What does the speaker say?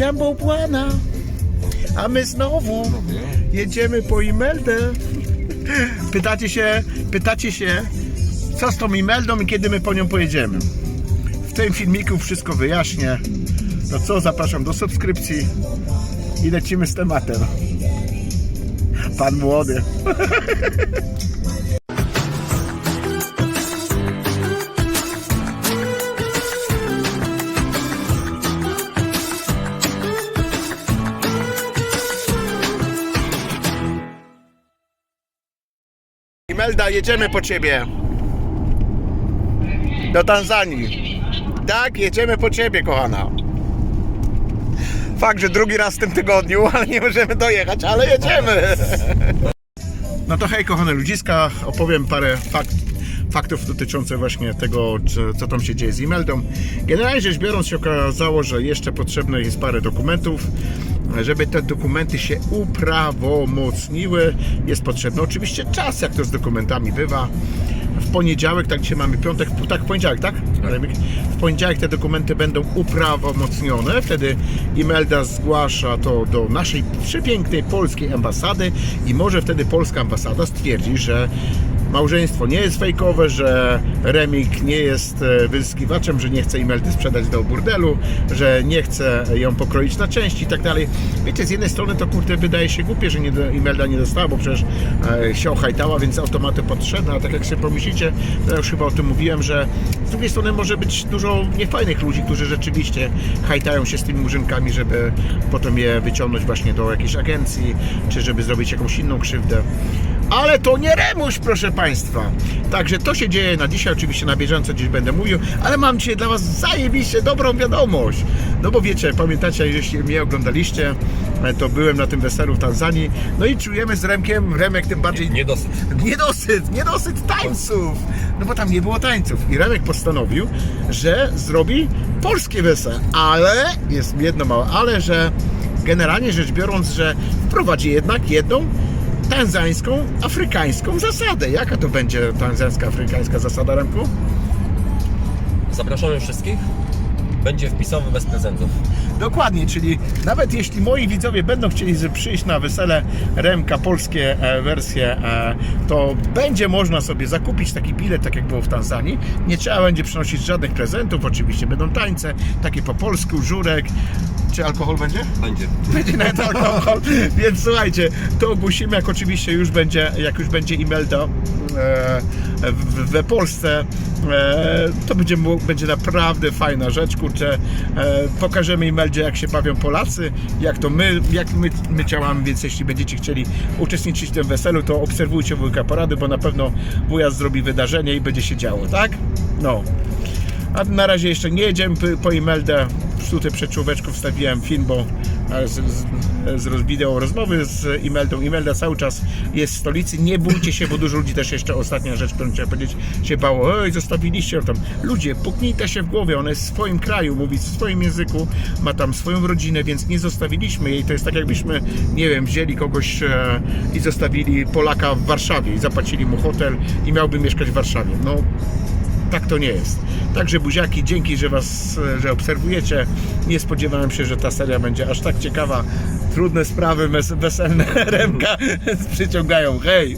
Jumbo Błana. A my znowu jedziemy po Imeldę. Pytacie się, pytacie się, co z tą Imeldą i kiedy my po nią pojedziemy. W tym filmiku wszystko wyjaśnię. No co, zapraszam do subskrypcji i lecimy z tematem. Pan młody. Imelda, jedziemy po ciebie. Do Tanzanii. Tak, jedziemy po ciebie, kochana. Fakt, że drugi raz w tym tygodniu, ale nie możemy dojechać, ale jedziemy. No to hej, kochane ludziska, opowiem parę fakt, faktów dotyczących właśnie tego, co, co tam się dzieje z Imeldą. Generalnie rzecz biorąc się okazało, że jeszcze potrzebne jest parę dokumentów, żeby te dokumenty się uprawomocniły. Jest potrzebny oczywiście czas, jak to z dokumentami bywa. W poniedziałek, tak dzisiaj mamy piątek, tak w poniedziałek, tak? W poniedziałek te dokumenty będą uprawomocnione, wtedy Imelda zgłasza to do naszej przepięknej polskiej ambasady i może wtedy polska ambasada stwierdzi, że małżeństwo nie jest fejkowe, że Remik nie jest e, wyzyskiwaczem, że nie chce Imeldy sprzedać do burdelu, że nie chce ją pokroić na części i tak dalej. Wiecie, z jednej strony to kurde wydaje się głupie, że nie, Imelda nie dostała, bo przecież e, się ochajtała, więc automaty potrzebne, a tak jak sobie pomyślicie, ja już chyba o tym mówiłem, że z drugiej strony może być dużo niefajnych ludzi, którzy rzeczywiście hajtają się z tymi murzynkami, żeby potem je wyciągnąć właśnie do jakiejś agencji, czy żeby zrobić jakąś inną krzywdę. Ale to nie remuś, proszę Państwa. Także to się dzieje na dzisiaj, oczywiście na bieżąco gdzieś będę mówił, ale mam dzisiaj dla Was zajebiście dobrą wiadomość. No bo wiecie, pamiętacie, jeśli mnie oglądaliście, e, to byłem na tym weselu w Tanzanii, no i czujemy z Remkiem, Remek tym bardziej Niedosyt. Niedosyt, niedosyt tańców! No bo tam nie było tańców. I Remek postanowił, że zrobi polskie wesele. Ale, jest jedno małe ale, że generalnie rzecz biorąc, że wprowadzi jednak jedną tanzańską, afrykańską zasadę. Jaka to będzie tanzańska, afrykańska zasada, Remku? Zapraszamy wszystkich. Będzie wpisowy bez prezentów. Dokładnie, czyli nawet jeśli moi widzowie będą chcieli przyjść na wesele Remka, polskie e, wersje, e, to będzie można sobie zakupić taki bilet, tak jak było w Tanzanii. Nie trzeba będzie przynosić żadnych prezentów, oczywiście będą tańce, takie po polsku, żurek. Czy alkohol będzie? Będzie. Będzie nawet alkohol, więc słuchajcie, to ogłosimy, jak oczywiście już będzie, jak już będzie Imelda we Polsce, e, to będzie, będzie naprawdę fajna rzecz, kurczę, pokażemy Imeldzie, jak się bawią Polacy, jak to my, jak my, my działamy, więc jeśli będziecie chcieli uczestniczyć w tym weselu, to obserwujcie wujka porady, bo na pewno wuja zrobi wydarzenie i będzie się działo, tak? No. A na razie jeszcze nie jedziemy po- Imeldę. Tutaj przed człowieczką wstawiłem film, bo e, z, z, z wideo rozmowy z Imeldą. Imelda cały czas jest w stolicy. Nie bójcie się, bo dużo ludzi też jeszcze ostatnia rzecz, którą chciałem powiedzieć, się bało. Ej, zostawiliście tam. Ludzie, puknijcie się w głowie. Ona jest w swoim kraju, mówi w swoim języku, ma tam swoją rodzinę, więc nie zostawiliśmy jej. To jest tak, jakbyśmy, nie wiem, wzięli kogoś e, i zostawili Polaka w Warszawie i zapłacili mu hotel i miałby mieszkać w Warszawie. No, tak to nie jest. Także buziaki, dzięki, że was, że obserwujecie. Nie spodziewałem się, że ta seria będzie aż tak ciekawa. Trudne sprawy wes- weselne Remka przyciągają. Hej!